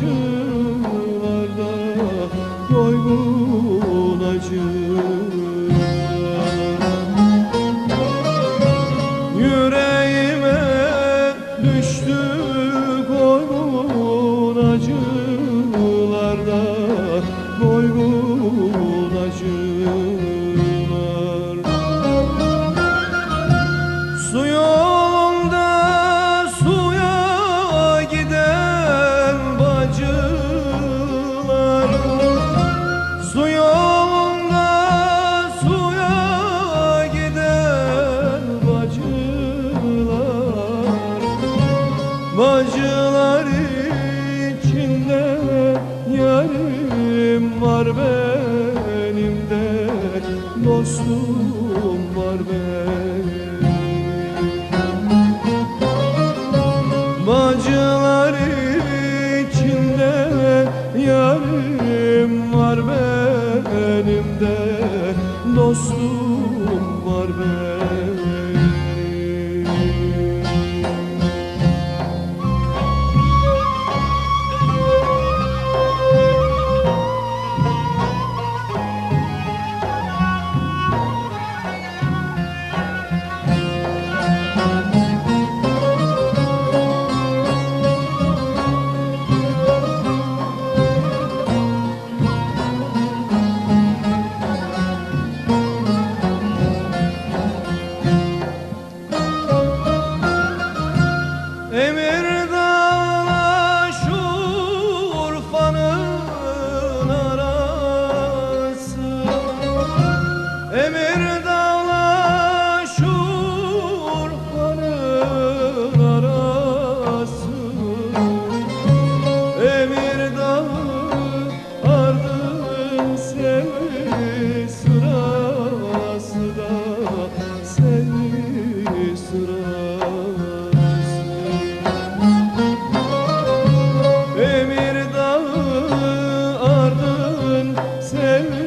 to Bacılar içinde yarim var benim de Dostum var benim. Bacılar içinde yarim var benim de Dostum var benim. sevdim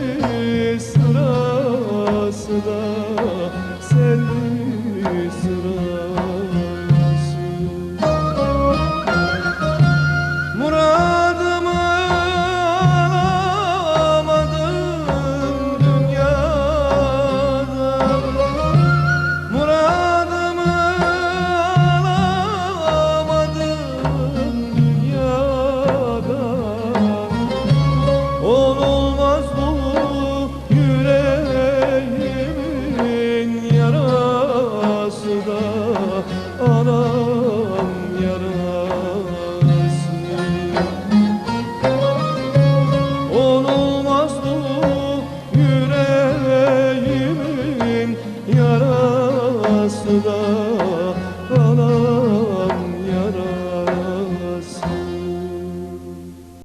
yüreğimin yarası da Anam